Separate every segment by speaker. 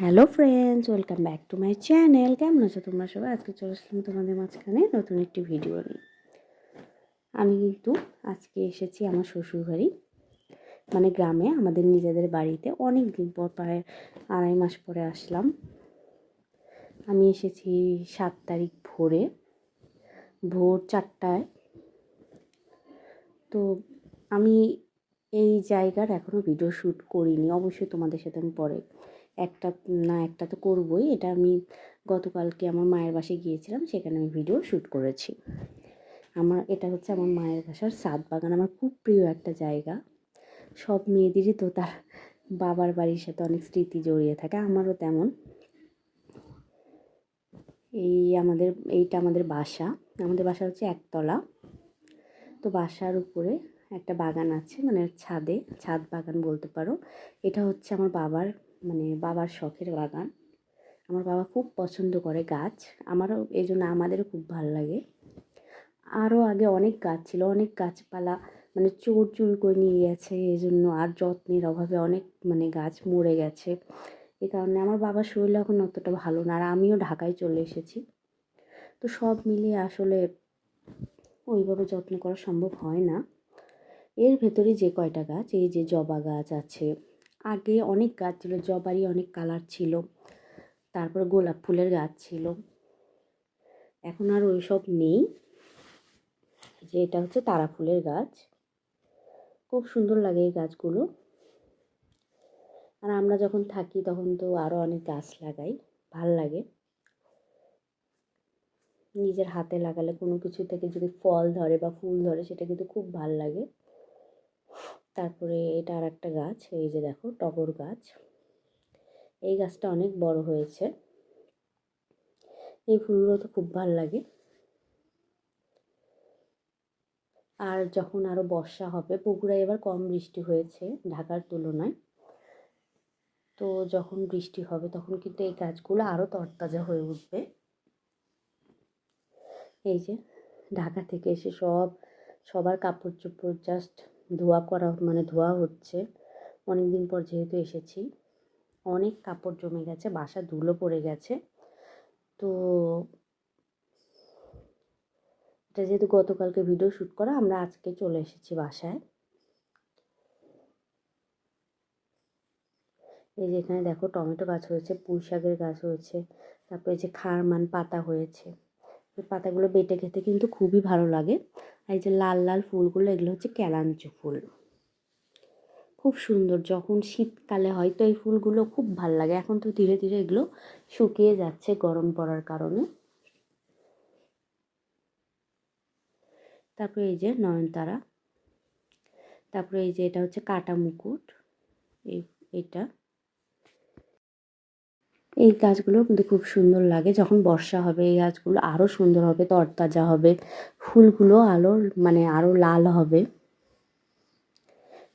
Speaker 1: Hello friends welcome back to my channel কেমন আছো তোমরা সবাই? আজকে চলে আসলাম তোমাদের মাঝখানে নতুন একটি ভিডিও নিয়ে। আমি কিন্তু আজকে এসেছি আমার শ্বশুরবাড়ি। মানে গ্রামে, আমাদের নিজেদের বাড়িতে। অনেক দিন পর, প্রায় আড়াই মাস পরে আসলাম। আমি এসেছি সাত তারিখ ভোরে। ভোর চারটায়। তো আমি এই জায়গার এখনও ভিডিও শ্যুট করিনি। অবশ্যই তোমাদের সাথে আমি পরে একটা না একটা তো করবই। এটা আমি গতকালকে আমার মায়ের বাসায় গিয়েছিলাম, সেখানে আমি ভিডিও শ্যুট করেছি। আমার, এটা হচ্ছে আমার মায়ের বাসার সাত বাগান। আমার খুব প্রিয় একটা জায়গা। সব মেয়েদেরই তো তার বাবার বাড়ির সাথে অনেক স্মৃতি জড়িয়ে থাকে, আমারও তেমন। এই আমাদের, এইটা আমাদের বাসা। আমাদের বাসা হচ্ছে একতলা। তো বাসার উপরে একটা বাগান আছে মানে ছাদে, ছাদ বাগান বলতে পারো। এটা হচ্ছে আমার বাবার মানে বাবার শখের বাগান। আমার বাবা খুব পছন্দ করে গাছ। আমারও এই জন্য আমাদেরও খুব ভালো লাগে। আরও আগে অনেক গাছ ছিল, অনেক গাছপালা মানে চোর চুর করে নিয়ে গেছে এই জন্য। আর যত্নের অভাবে অনেক মানে গাছ মরে গেছে। এ কারণে আমার বাবার শরীর এখন অতটা ভালো না। আর আমিও ঢাকায় চলে এসেছি। তো সব মিলিয়ে আসলে ওইভাবে যত্ন করা সম্ভব হয় না। এর ভেতরে যে কয়টা গাছ? এই যে জবা গাছ আছে আগে অনেক গাছ ছিল জবারই অনেক কালার ছিল, তারপর গোলাপ ফুলের গাছ ছিল। এখন আর ওই সব নেই যে এটা হচ্ছে তারা ফুলের গাছ। খুব সুন্দর লাগে এই গাছগুলো। আর আমরা যখন থাকি তখন তো আরও অনেক গাছ লাগাই, ভালো লাগে। নিজের হাতে লাগালে কোনো কিছু থেকে যদি ফল ধরে বা ফুল ধরে সেটা কিন্তু খুব ভালো লাগে। তারপরে এটা আর একটা গাছ, এই যে দেখো টগর গাছ। এই গাছটা অনেক বড় হয়েছে। এই ফুলগুলো তো খুব ভালো লাগে। আর যখন আরও বর্ষা হবে, বগুড়ায় এবার কম বৃষ্টি হয়েছে ঢাকার তুলনায়। তো যখন বৃষ্টি হবে, তখন কিন্তু এই গাছগুলো আরও তরতাজা হয়ে উঠবে। এই যে ঢাকা থেকে এসে সব, সবার কাপড় চোপড় জাস্ট ধোয়া করা মানে ধোয়া হচ্ছে। অনেক দিন পর যেহেতু এসেছি, অনেক কাপড় জমে গেছে, বাসা ধুলো পড়ে গেছে। তো এটা যেহেতু গতকালকে ভিডিও শ্যুট করা, আমরা আজকে চলে এসেছি বাসায়। এই যে এখানে দেখো টমেটো গাছ হয়েছে, পুঁই শাকের গাছ হয়েছে, তারপরে যে খার খারমান পাতা হয়েছে। পাতাগুলো বেটে খেতে কিন্তু খুবই ভালো লাগে। আর এই যে লাল লাল ফুলগুলো, এগুলো হচ্ছে ক্যালাঞ্চু ফুল। খুব সুন্দর, যখন শীতকালে হয় তো এই ফুলগুলো খুব ভালো লাগে। এখন তো ধীরে ধীরে এগুলো শুকিয়ে যাচ্ছে গরম পড়ার কারণে। তারপরে এই যে নয়নতারা। তারপরে এই যে এটা হচ্ছে কাটা মুকুট। এই, এটা। এই গাছগুলো কিন্তু খুব সুন্দর লাগে। যখন বর্ষা হবে, এই গাছগুলো আরও সুন্দর হবে, তরতাজা হবে, ফুলগুলো আলো মানে আরও লাল হবে।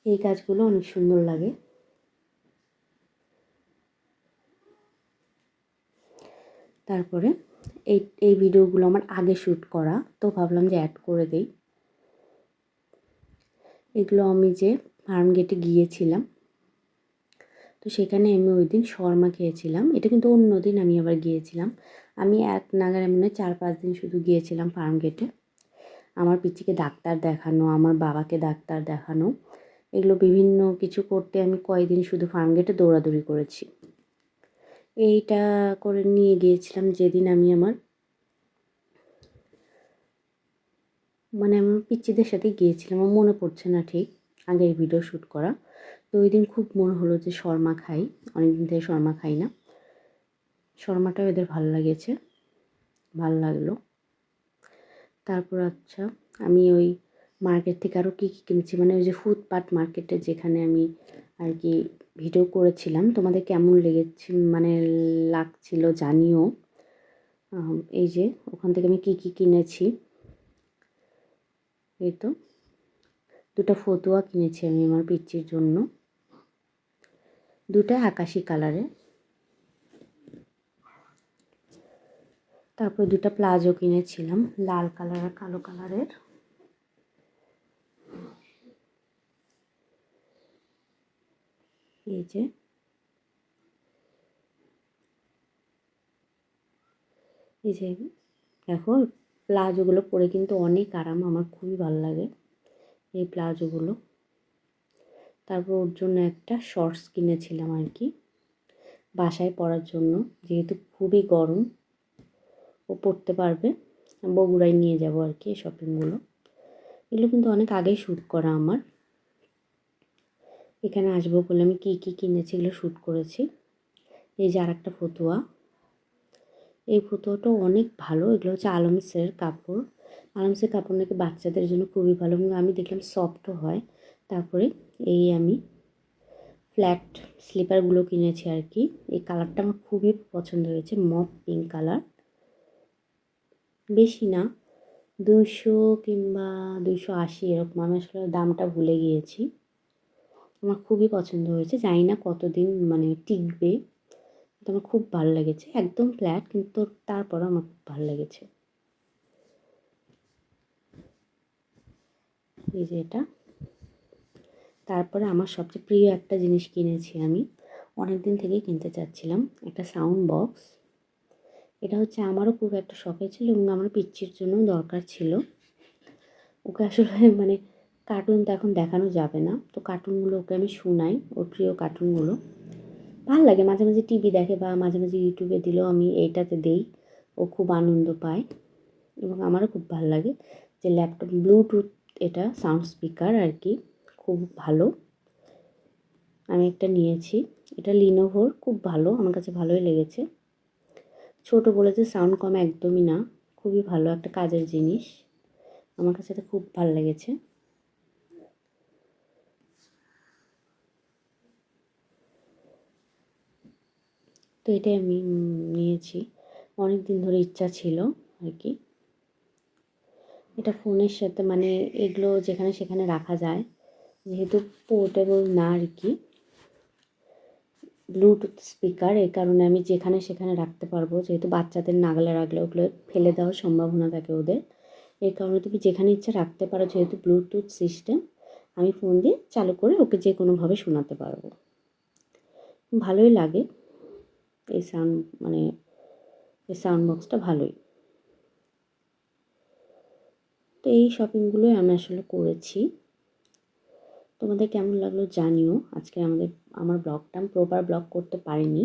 Speaker 1: এই গাছগুলো অনেক সুন্দর লাগে। তারপরে এই এই ভিডিওগুলো আমার আগে শ্যুট করা, তো ভাবলাম যে অ্যাড করে দেই। এগুলো আমি যে ফার্ম গেটে গিয়েছিলাম তো সেখানে আমি ওই দিন শর্মা খেয়েছিলাম। এটা কিন্তু অন্য দিন আমি আবার গিয়েছিলাম। আমি এক নাগারে মনে চার পাঁচ দিন শুধু গিয়েছিলাম ফার্ম গেটে। আমার পিচিকে ডাক্তার দেখানো, আমার বাবাকে ডাক্তার দেখানো, এগুলো বিভিন্ন কিছু করতে আমি কয়েকদিন শুধু ফার্ম গেটে দৌড়াদৌড়ি করেছি। এইটা করে নিয়ে গিয়েছিলাম যেদিন আমি আমার মানে আমার পিচ্চিদের সাথে গিয়েছিলাম। আমার মনে পড়ছে না ঠিক আগের ভিডিও শ্যুট করা। তো ওই দিন খুব মনে হলো যে শর্মা খাই, অনেকদিন থেকে শর্মা খাই না। শর্মাটাও এদের ভালো লাগেছে, ভালো লাগল। তারপর আচ্ছা আমি ওই মার্কেট থেকে আরও কী কী কিনেছি মানে ওই যে ফুটপাথ মার্কেটে যেখানে আমি আর কি ভিডিও করেছিলাম, তোমাদের কেমন লেগেছে মানে লাগছিল জানিও। এই যে ওখান থেকে আমি কী কী কিনেছি, এই তো। দুটো ফতুয়া কিনেছি আমি আমার পিচ্চির জন্য। দুটা আকাশি কালারের তারপর দুটা প্লাজো কিনেছিলাম, লাল কালার আর কালো কালারের। এই যে। এই যে, দেখো, প্লাজোগুলো পরে কিন্তু অনেক আরাম, আমার খুবই ভালো লাগে। এই প্লাজোগুলো। তারপর ওর জন্য একটা শর্টস কিনেছিলাম আর কি বাসায় পরার জন্য, যেহেতু খুবই গরম, ও পরতে পারবে। বগুড়ায় নিয়ে যাব আর কি এই শপিংগুলো এগুলো কিন্তু অনেক আগেই শ্যুট করা আমার। এখানে আসব বলে আমি কী কী কিনেছি এগুলো শ্যুট করেছি। এই যে আর একটা ফতুয়া। এই ফতুয়াটাও অনেক ভালো। এগুলো হচ্ছে আলমসের কাপড়। আলমসের কাপড় নাকি বাচ্চাদের জন্য খুবই ভালো। এবং আমি দেখলাম সফটও হয়। তারপরে এই আমি ফ্ল্যাট স্লিপারগুলো কিনেছি আর কি। এই কালারটা আমার খুবই পছন্দ হয়েছে মপ পিঙ্ক কালার বেশি না দুশো কিংবা দুশো আশি এরকম, আমি আসলে দামটা ভুলে গিয়েছি। আমার খুবই পছন্দ হয়েছে, জানি না কতদিন মানে টিকবে। তো আমার খুব ভালো লেগেছে, একদম ফ্ল্যাট কিন্তু তারপরও আমার খুব ভালো লেগেছে। এই যে এটা। তারপরে আমার সবচেয়ে প্রিয় একটা জিনিস কিনেছি আমি। অনেক দিন থেকেই কিনতে চাচ্ছিলাম, একটা সাউন্ড বক্স এটা হচ্ছে আমারও খুব একটা শখে ছিল এবং আমার পিচ্ছির জন্য দরকার ছিল। ওকে আসলে মানে কার্টুন তো এখন দেখানো যাবে না। তো কার্টুনগুলো ওকে আমি শোনাই, ওর প্রিয় কার্টুনগুলো ভালো লাগে, মাঝে মাঝে টিভি দেখে বা মাঝে মাঝে ইউটিউবে দিলেও আমি এইটাতে দেই। ও খুব আনন্দ পায় এবং আমারও খুব ভালো লাগে। যে ল্যাপটপ ব্লুটুথ এটা সাউন্ড স্পিকার আর কি। খুব ভালো। আমি একটা নিয়েছি। এটা লিনোভোর খুব ভালো, আমার কাছে ভালোই লেগেছে। ছোটো বলেছে সাউন্ড কম একদমই না, খুবই ভালো একটা কাজের জিনিস। আমার কাছে এটা খুব ভালো লেগেছে। তো এটাই আমি নিয়েছি। অনেক দিন ধরে ইচ্ছা ছিল আর কি। এটা ফোনের সাথে মানে এগুলো যেখানে সেখানে রাখা যায়। যেহেতু পোর্টেবল না আর কি ব্লুটুথ স্পিকার এই কারণে আমি যেখানে সেখানে রাখতে পারব। যেহেতু বাচ্চাদের নাগলে রাখলে ওগুলো ফেলে দেওয়ার সম্ভাবনা থাকে ওদের। এই কারণে তুমি যেখানে ইচ্ছা রাখতে পারো, যেহেতু ব্লুটুথ সিস্টেম আমি ফোন দিয়ে চালু করে ওকে যে কোনোভাবে শোনাতে পারব। ভালোই লাগে। এই সাউন্ড মানে এই সাউন্ড বক্সটা ভালোই। তো এই শপিংগুলোই আমি আসলে করেছি। তোমাদের কেমন লাগল জানিও। আজকে আমাদের, আমার ব্লগটা আমি প্রপার ব্লগ করতে পারিনি।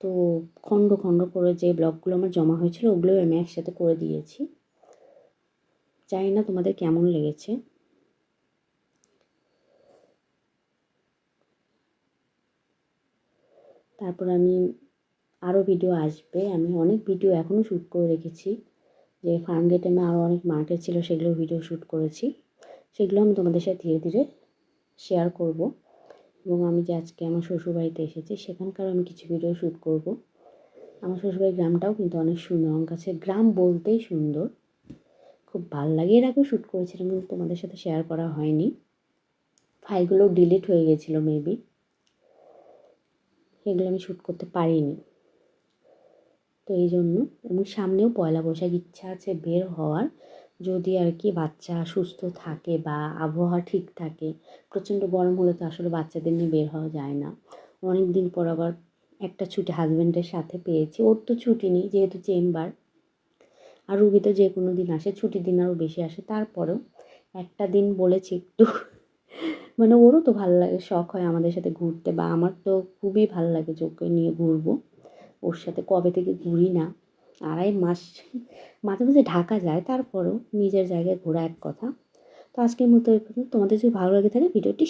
Speaker 1: তো খণ্ড খণ্ড করে যে ব্লগগুলো আমার জমা হয়েছিল, ওগুলোই আমি একসাথে করে দিয়েছি। জানি না তোমাদের কেমন লেগেছে। তারপর আমি আরও ভিডিও আসবে। আমি অনেক ভিডিও এখনও শ্যুট করে রেখেছি। যে ফার্ম গেটে আমি আরও অনেক মার্কেট ছিল, সেগুলো ভিডিও শ্যুট করেছি। সেগুলো আমি তোমাদের সাথে ধীরে ধীরে শেয়ার করব। এবং আমি যে আজকে আমার শ্বশুরবাড়িতে এসেছি সেখানকারও আমি কিছু ভিডিও শ্যুট করব। আমার শ্বশুরবাড়ির গ্রামটাও কিন্তু অনেক সুন্দর, আমার কাছে গ্রাম বলতেই সুন্দর। খুব ভালো লাগে এর আগেও শ্যুট করেছিলাম, কিন্তু তোমাদের সাথে শেয়ার করা হয়নি। ফাইলগুলো ডিলিট হয়ে গেছিল মেবি এগুলো আমি শ্যুট করতে পারিনি। তো এই জন্য, এবং সামনেও পয়লা বৈশাখ ইচ্ছা আছে বের হওয়ার। যদি আর কি বাচ্চা সুস্থ থাকে বা আবহাওয়া ঠিক থাকে, প্রচণ্ড গরম হলে তো আসলে বাচ্চাদের নিয়ে বের হওয়া যায় না। অনেক দিন পর আবার একটা ছুটি হাজব্যান্ডের সাথে পেয়েছি। ওর তো ছুটি নেই যেহেতু চেম্বার। আর রুগী তো যে কোনো দিন আসে, ছুটির দিন আরও বেশি আসে। তারপরেও একটা দিন বলেছি একটু। মানে ওরও তো ভালো লাগে, শখ হয় আমাদের সাথে ঘুরতে বা আমার তো খুবই ভালো লাগে যোগ্য নিয়ে ঘুরবো। ওর সাথে কবে থেকে ঘুরি না। আড়াই মাস মাঝে মাঝে ঢাকা যায়, তারপরেও নিজের জায়গায় ঘোরা এক কথা। তো আজকের মতো তোমাদের যদি ভালো লাগে থাকে ভিডিওটি